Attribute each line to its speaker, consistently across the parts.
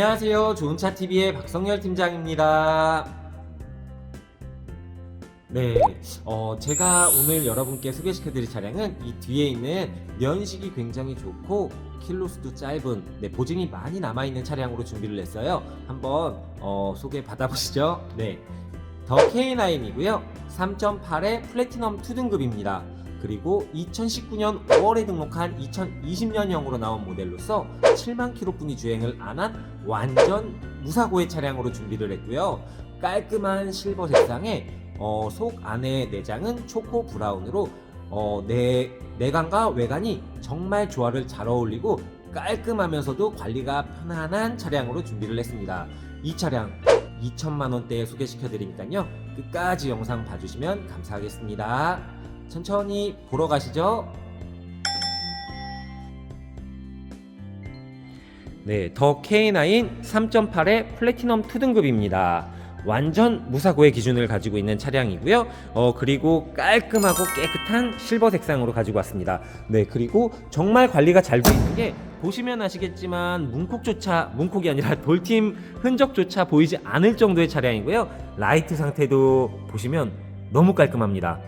Speaker 1: 안녕하세요. 좋은차 TV의 박성열 팀장입니다. 네, 어, 제가 오늘 여러분께 소개시켜드릴 차량은 이 뒤에 있는 연식이 굉장히 좋고 킬로수도 짧은 네, 보증이 많이 남아있는 차량으로 준비를 했어요. 한번 어, 소개 받아보시죠. 네, 더 K9이고요. 3.8의 플래티넘 2등급입니다. 그리고 2019년 5월에 등록한 2020년형으로 나온 모델로서 7만 킬로뿐이 주행을 안 한 완전 무사고의 차량으로 준비를 했고요. 깔끔한 실버 색상에 어, 속 안에 내장은 초코 브라운으로 어, 내, 내관과 외관이 정말 조화를 잘 어울리고 깔끔하면서도 관리가 편안한 차량으로 준비를 했습니다. 이 차량 2천만 원대에 소개시켜 드리니까요. 끝까지 영상 봐주시면 감사하겠습니다. 천천히 보러 가시죠. 네, 더 K9 3.8의 플래티넘 2등급입니다. 완전 무사고의 기준을 가지고 있는 차량이고요. 어, 그리고 깔끔하고 깨끗한 실버 색상으로 가지고 왔습니다. 네, 그리고 정말 관리가 잘 돼 있는 게 보시면 아시겠지만 문콕조차 문콕이 아니라 돌팀 흔적조차 보이지 않을 정도의 차량이고요. 라이트 상태도 보시면 너무 깔끔합니다.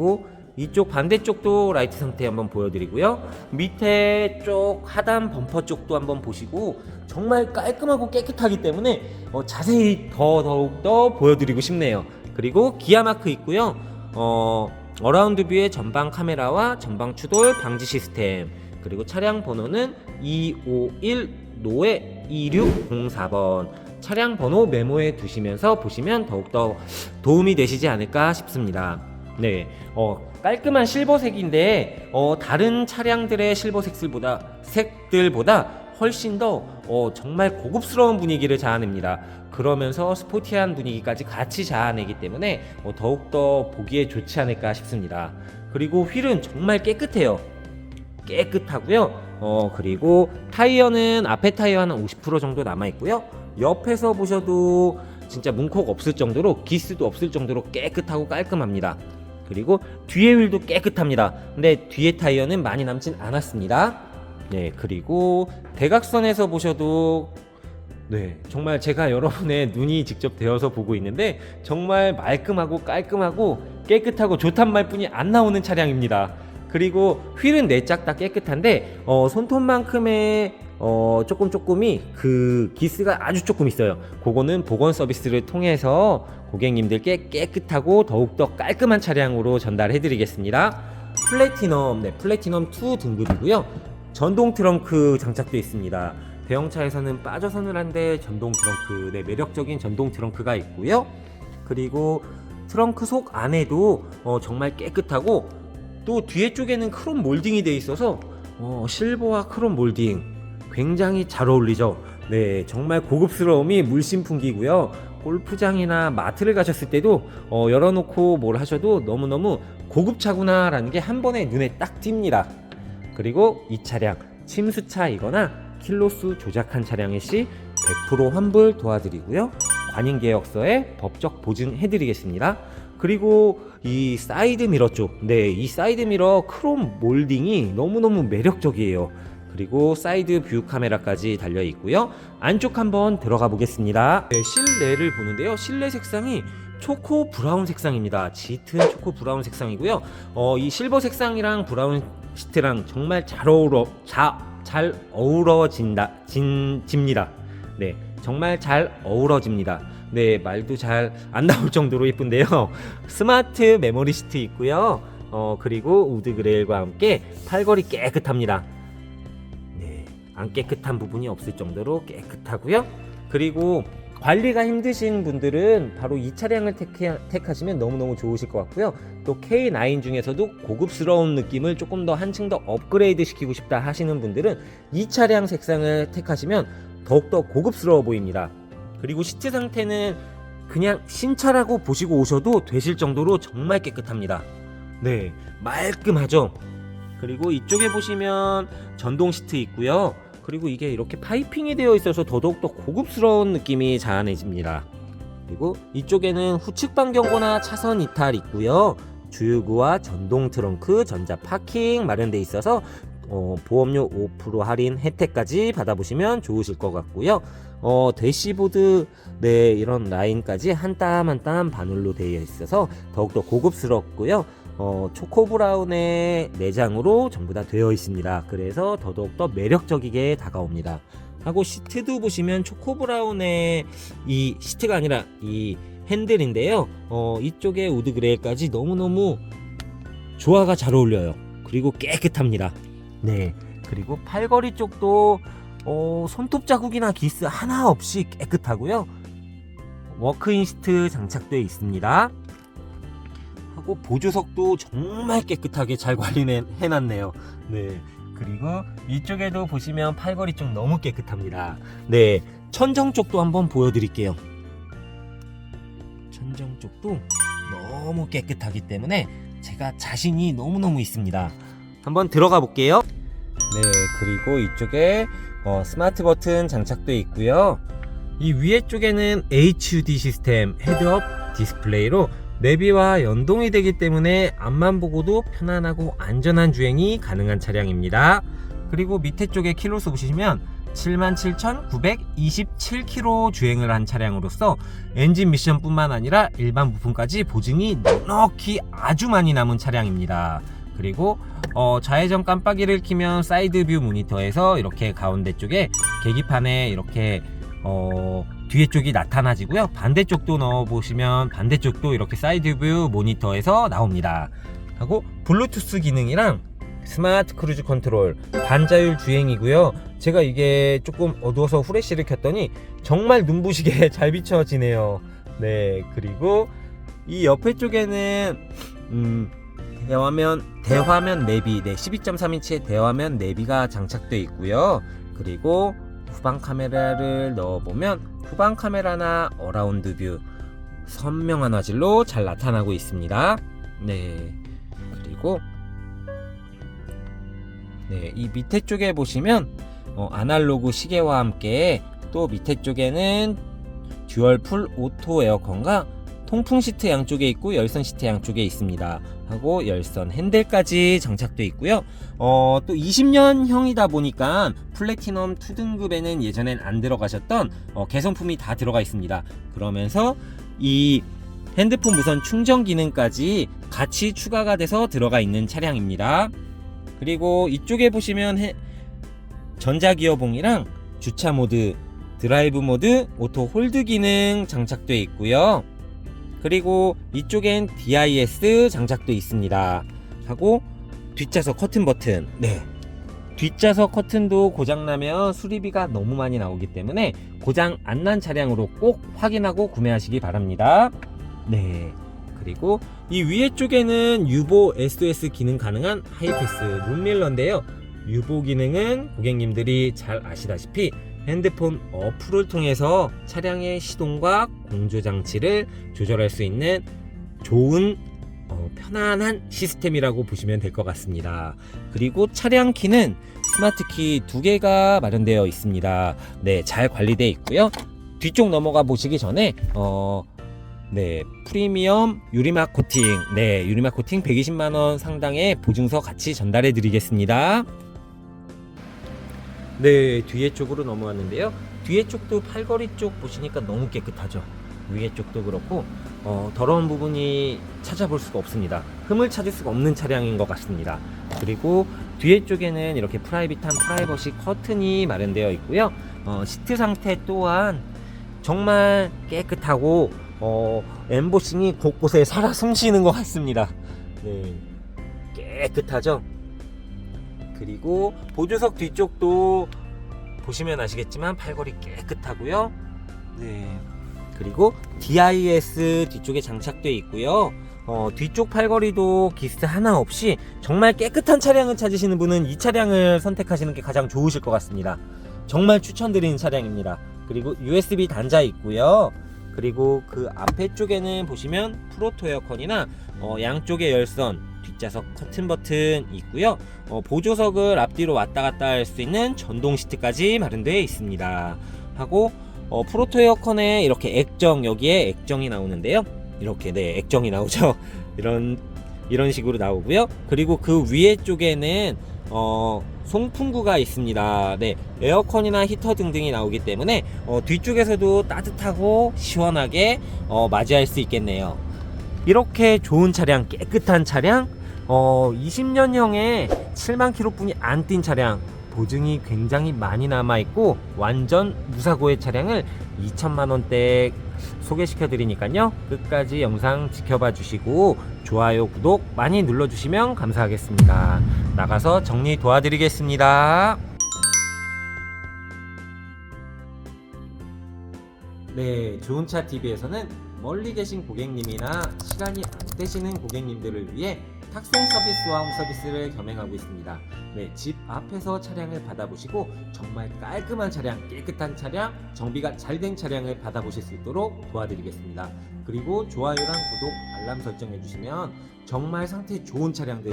Speaker 1: 그리고 이쪽 반대쪽도 라이트 상태 한번 보여드리고요. 밑에 쪽 하단 범퍼 쪽도 한번 보시고 정말 깔끔하고 깨끗하기 때문에 어, 자세히 더 더욱 더 보여드리고 싶네요. 그리고 기아 마크 있고요. 어, 어라운드 뷰의 전방 카메라와 전방 추돌 방지 시스템 그리고 차량 번호는 251 노에 2604번 차량 번호 메모해 두시면서 보시면 더욱더 도움이 되시지 않을까 싶습니다. 네, 어, 깔끔한 실버색인데 어, 다른 차량들의 실버색 색보다 색들보다 훨씬 더 어, 정말 고급스러운 분위기를 자아냅니다. 그러면서 스포티한 분위기까지 같이 자아내기 때문에 어, 더욱더 보기에 좋지 않을까 싶습니다. 그리고 휠은 정말 깨끗해요. 깨끗하고요. 어, 그리고 타이어는 앞에 타이어 한 50% 정도 남아 있고요. 옆에서 보셔도 진짜 문콕 없을 정도로 기스도 없을 정도로 깨끗하고 깔끔합니다. 그리고 뒤에 휠도 깨끗합니다. 근데 뒤에 타이어는 많이 남진 않았습니다. 네, 그리고 대각선에서 보셔도 네, 정말 제가 여러분의 눈이 직접 되어서 보고 있는데 정말 말끔하고 깔끔하고 깨끗하고 좋단 말뿐이 안 나오는 차량입니다. 그리고 휠은 네 짝 다 깨끗한데 어, 손톱만큼의 어, 조금 조금이 그 기스가 아주 조금 있어요. 그거는 보건 서비스를 통해서 고객님들께 깨끗하고 더욱더 깔끔한 차량으로 전달해 드리겠습니다. 플래티넘, 네, 플래티넘 2 등급이고요. 전동 트렁크 장착되어 있습니다. 대형차에서는 빠져서는 한데 전동 트렁크, 네, 매력적인 전동 트렁크가 있고요. 그리고 트렁크 속 안에도 어, 정말 깨끗하고 또 뒤에 쪽에는 크롬 몰딩이 되어 있어서 어, 실버와 크롬 몰딩 굉장히 잘 어울리죠. 네, 정말 고급스러움이 물씬 풍기고요. 골프장이나 마트를 가셨을 때도 어, 열어놓고 뭘 하셔도 너무너무 고급차구나라는 게 한 번에 눈에 딱 띕니다. 그리고 이 차량 침수차이거나 킬로수 조작한 차량의 시100% 환불 도와드리고요. 관인 계약서에 법적 보증해드리겠습니다. 그리고 이 사이드 미러 쪽, 네, 이 사이드 미러 크롬 몰딩이 너무너무 매력적이에요. 그리고 사이드 뷰 카메라까지 달려 있고요. 안쪽 한번 들어가 보겠습니다. 네, 실내를 보는데요. 실내 색상이 초코 브라운 색상입니다. 짙은 초코 브라운 색상이고요. 어, 이 실버 색상이랑 브라운 시트랑 정말 잘 어우러 자, 잘 어우러진다 진 집니다. 네, 정말 잘 어우러집니다. 네, 말도 잘 안 나올 정도로 예쁜데요. 스마트 메모리 시트 있고요. 어, 그리고 우드 그레일과 함께 팔걸이 깨끗합니다. 네, 안 깨끗한 부분이 없을 정도로 깨끗하고요. 그리고 관리가 힘드신 분들은 바로 이 차량을 택해, 택하시면 너무너무 좋으실 것 같고요. 또 K9 중에서도 고급스러운 느낌을 조금 더 한층 더 업그레이드 시키고 싶다 하시는 분들은 이 차량 색상을 택하시면 더욱더 고급스러워 보입니다. 그리고 시트 상태는 그냥 신차라고 보시고 오셔도 되실 정도로 정말 깨끗합니다. 네, 말끔하죠? 그리고 이쪽에 보시면 전동 시트 있고요. 그리고 이게 이렇게 파이핑이 되어 있어서 더더욱 더 고급스러운 느낌이 자아내집니다. 그리고 이쪽에는 후측 반경고나 차선 이탈 있고요. 주유구와 전동 트렁크, 전자 파킹 마련돼 있어서 어, 보험료 5% 할인 혜택까지 받아보시면 좋으실 것 같고요. 어, 대시보드 네 이런 라인까지 한 땀 한 땀 바늘로 되어 있어서 더욱더 고급스럽고요. 어, 초코 브라운의 내장으로 전부 다 되어 있습니다. 그래서 더더욱더 매력적이게 다가옵니다. 하고 시트도 보시면 초코 브라운의 이 시트가 아니라 이 핸들인데요. 어, 이쪽에 우드 그레이까지 너무너무 조화가 잘 어울려요. 그리고 깨끗합니다. 네. 그리고 팔걸이 쪽도 어, 손톱 자국이나 기스 하나 없이 깨끗하고요. 워크인 시트 장착되어 있습니다. 하고 보조석도 정말 깨끗하게 잘 관리해놨네요. 네. 그리고 이쪽에도 보시면 팔걸이 쪽 너무 깨끗합니다. 네. 천정 쪽도 한번 보여드릴게요. 천정 쪽도 너무 깨끗하기 때문에 제가 자신이 너무너무 있습니다. 한번 들어가 볼게요. 네, 그리고 이쪽에 어, 스마트 버튼 장착되어 있고요. 이 위에 쪽에는 HUD 시스템 헤드업 디스플레이로 내비와 연동이 되기 때문에 앞만 보고도 편안하고 안전한 주행이 가능한 차량입니다. 그리고 밑에 쪽에 킬로수 보시면 77,927km 주행을 한 차량으로서 엔진 미션뿐만 아니라 일반 부품까지 보증이 넉넉히 아주 많이 남은 차량입니다. 그리고 어, 좌회전 깜빡이를 키면 사이드 뷰 모니터에서 이렇게 가운데 쪽에 계기판에 이렇게 어, 뒤에 쪽이 나타나지고요. 반대쪽도 넣어 보시면 반대쪽도 이렇게 사이드 뷰 모니터에서 나옵니다. 하고 블루투스 기능이랑 스마트 크루즈 컨트롤 반자율 주행이고요. 제가 이게 조금 어두워서 후레쉬를 켰더니 정말 눈부시게 잘 비춰지네요. 네, 그리고 이 옆에 쪽에는 음, 대화면 대화면 내비 네 12.3인치의 대화면 내비가 장착되어 있고요. 그리고 후방 카메라를 넣어보면 후방 카메라나 어라운드 뷰 선명한 화질로 잘 나타나고 있습니다. 네. 그리고 네, 이 밑에 쪽에 보시면 어, 아날로그 시계와 함께 또 밑에 쪽에는 듀얼 풀 오토 에어컨과 통풍 시트 양쪽에 있고 열선 시트 양쪽에 있습니다. 하고 열선 핸들까지 장착되어 있고요. 어, 또 20년형이다 보니까 플래티넘 2등급에는 예전엔 안 들어가셨던 어, 개선품이 다 들어가 있습니다. 그러면서 이 핸드폰 무선 충전 기능까지 같이 추가가 돼서 들어가 있는 차량입니다. 그리고 이쪽에 보시면 해- 전자기어봉이랑 주차 모드, 드라이브 모드, 오토 홀드 기능 장착되어 있고요. 그리고 이쪽엔 DIS 장착되어 있습니다. 하고 뒷좌석 커튼 버튼. 네. 뒷좌석 커튼도 고장나면 수리비가 너무 많이 나오기 때문에 고장 안 난 차량으로 꼭 확인하고 구매하시기 바랍니다. 네. 그리고 이 위에 쪽에는 유보 SOS 기능 가능한 하이패스 룸밀러인데요. 유보 기능은 고객님들이 잘 아시다시피 핸드폰 어플을 통해서 차량의 시동과 공조 장치를 조절할 수 있는 좋은 어, 편안한 시스템이라고 보시면 될 것 같습니다. 그리고 차량 키는 스마트 키 두 개가 마련되어 있습니다. 네, 잘 관리되어 있고요. 뒤쪽 넘어가 보시기 전에 어, 네, 프리미엄 유리막 코팅, 네, 유리막 코팅 120만 원 상당의 보증서 같이 전달해 드리겠습니다. 네, 뒤에 쪽으로 넘어왔는데요. 뒤에 쪽도 팔걸이 쪽 보시니까 너무 깨끗하죠. 위에 쪽도 그렇고 어, 더러운 부분이 찾아볼 수가 없습니다. 흠을 찾을 수가 없는 차량인 것 같습니다. 그리고 뒤에 쪽에는 이렇게 프라이빗한 프라이버시 커튼이 마련되어 있고요. 어, 시트 상태 또한 정말 깨끗하고 어, 엠보싱이 곳곳에 살아 숨쉬는 것 같습니다. 네, 깨끗하죠. 그리고 보조석 뒤쪽도 보시면 아시겠지만 팔걸이 깨끗하고요. 네. 그리고 DIS 뒤쪽에 장착되어 있고요. 어, 뒤쪽 팔걸이도 기스 하나 없이 정말 깨끗한 차량을 찾으시는 분은 이 차량을 선택하시는 게 가장 좋으실 것 같습니다. 정말 추천드리는 차량입니다. 그리고 USB 단자 있고요. 그리고 그 앞에 쪽에는 보시면 프로토 에어컨이나 어, 양쪽에 열선, 뒷좌석 커튼 버튼 있고요. 어, 보조석을 앞뒤로 왔다 갔다 할 수 있는 전동 시트까지 마련되어 있습니다. 하고 어, 프로토 에어컨에 이렇게 액정 여기에 액정이 나오는데요. 이렇게 네 액정이 나오죠. 이런 이런 식으로 나오고요. 그리고 그 위에 쪽에는 어, 송풍구가 있습니다. 네, 에어컨이나 히터 등등이 나오기 때문에 어, 뒤쪽에서도 따뜻하고 시원하게 어, 맞이할 수 있겠네요. 이렇게 좋은 차량, 깨끗한 차량, 어, 20년형에 7만 킬로뿐이 안 뛴 차량, 보증이 굉장히 많이 남아 있고 완전 무사고의 차량을 2천만 원대 소개시켜 드리니까요. 끝까지 영상 지켜봐 주시고 좋아요, 구독 많이 눌러 주시면 감사하겠습니다. 나가서 정리 도와드리겠습니다. 네, 좋은차 TV에서는 멀리 계신 고객님이나 시간이 안 되시는 고객님들을 위해 탁송 서비스와 홈 서비스를 겸행하고 있습니다. 네, 집 앞에서 차량을 받아보시고 정말 깔끔한 차량, 깨끗한 차량, 정비가 잘 된 차량을 받아보실 수 있도록 도와드리겠습니다. 그리고 좋아요랑 구독, 알람 설정해 주시면 정말 상태 좋은 차량들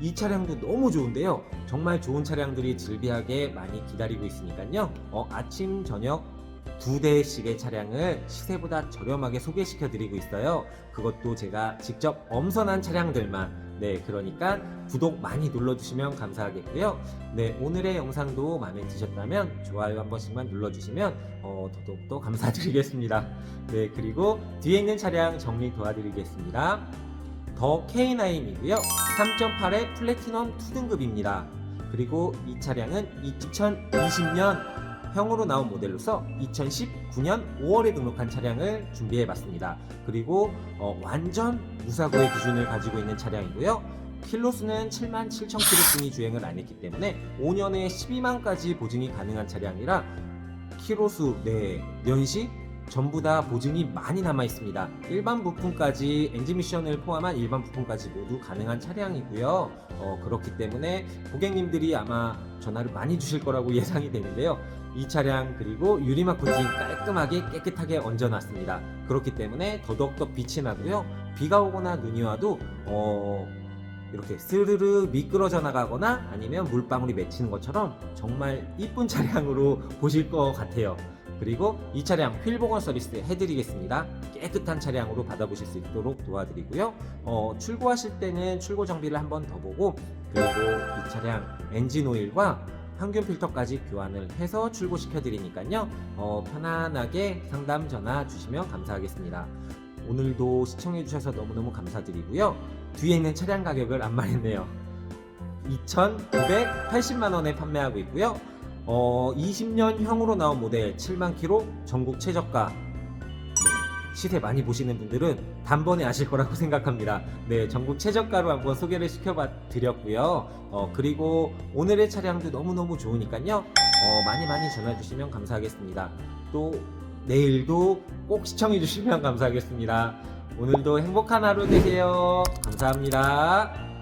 Speaker 1: 이 차량도 너무 좋은데요. 정말 좋은 차량들이 즐비하게 많이 기다리고 있으니까요. 어, 아침, 저녁 두 대씩의 차량을 시세보다 저렴하게 소개시켜 드리고 있어요. 그것도 제가 직접 엄선한 차량들만. 네, 그러니까 구독 많이 눌러주시면 감사하겠고요. 네, 오늘의 영상도 마음에 드셨다면 좋아요 한 번씩만 눌러주시면 어, 더더욱더 감사드리겠습니다. 네, 그리고 뒤에 있는 차량 정리 도와드리겠습니다. 더 K9이고요. 3.8의 플래티넘 2등급입니다. 그리고 이 차량은 2020년 형으로 나온 모델로서 2019년 5월에 등록한 차량을 준비해 봤습니다. 그리고 어, 완전 무사고의 기준을 가지고 있는 차량이고요. 킬로수는 7만 7천 킬로뿐이 주행을 안 했기 때문에 5년에 12만까지 보증이 가능한 차량이라 킬로수, 네, 연식 전부 다 보증이 많이 남아 있습니다. 일반 부품까지 엔진 미션을 포함한 일반 부품까지 모두 가능한 차량이고요. 어, 그렇기 때문에 고객님들이 아마 전화를 많이 주실 거라고 예상이 되는데요. 이 차량 그리고 유리막 코팅 깔끔하게 깨끗하게 얹어놨습니다. 그렇기 때문에 더더욱더 빛이 나고요. 비가 오거나 눈이 와도 어, 이렇게 스르르 미끄러져 나가거나 아니면 물방울이 맺히는 것처럼 정말 이쁜 차량으로 보실 것 같아요. 그리고 이 차량 휠 복원 서비스 해드리겠습니다. 깨끗한 차량으로 받아보실 수 있도록 도와드리고요. 어, 출고하실 때는 출고 정비를 한 번 더 보고 그리고 이 차량 엔진 오일과 항균 필터까지 교환을 해서 출고시켜 드리니까요. 어, 편안하게 상담 전화 주시면 감사하겠습니다. 오늘도 시청해 주셔서 너무너무 감사드리고요. 뒤에 있는 차량 가격을 안 말했네요. 2,980만 원에 판매하고 있고요. 어, 20년형으로 나온 모델 7만 킬로 전국 최저가 네, 시세 많이 보시는 분들은 단번에 아실 거라고 생각합니다. 네, 전국 최저가로 한번 소개를 시켜봐 드렸고요. 어, 그리고 오늘의 차량도 너무너무 좋으니까요. 어, 많이 많이 전화 주시면 감사하겠습니다. 또 내일도 꼭 시청해 주시면 감사하겠습니다. 오늘도 행복한 하루 되세요. 감사합니다.